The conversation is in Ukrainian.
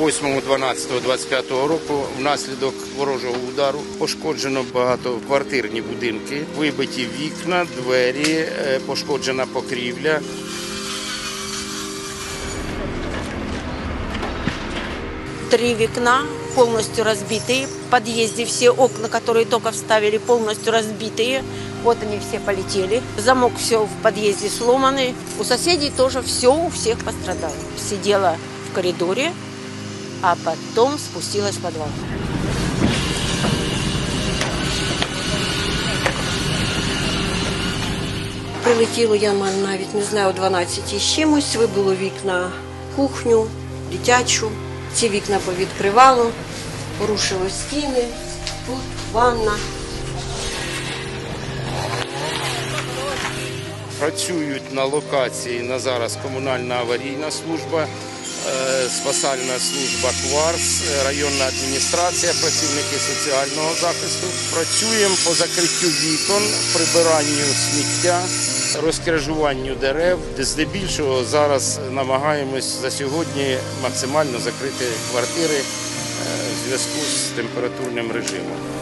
8.12.25 року внаслідок ворожого удару пошкоджено багатоквартирні будинки, вибиті вікна, двері, е, пошкоджена покрівля. Три окна полностью разбитые. В подъезде все окна, которые только вставили, полностью разбитые. Вот они все полетели. Замок все в подъезде сломанный. У соседей тоже все у всех пострадало. Сидела в коридоре, а потом спустилась в подвал. Прилетіло, я навіть не знаю, о 12 з чимось. Вибило вікна кухню, дитячу. Ці вікна повідкривало, порушило стіни, тут ванна. Працюють на локації на зараз комунальна аварійна служба, спасальна служба КВАРС, е, районна адміністрація, працівники соціального захисту. Працюємо по закриттю вікон, прибиранню сміття, розкрижуванню дерев. Здебільшого зараз намагаємось за сьогодні максимально закрити квартири е, в зв'язку з температурним режимом.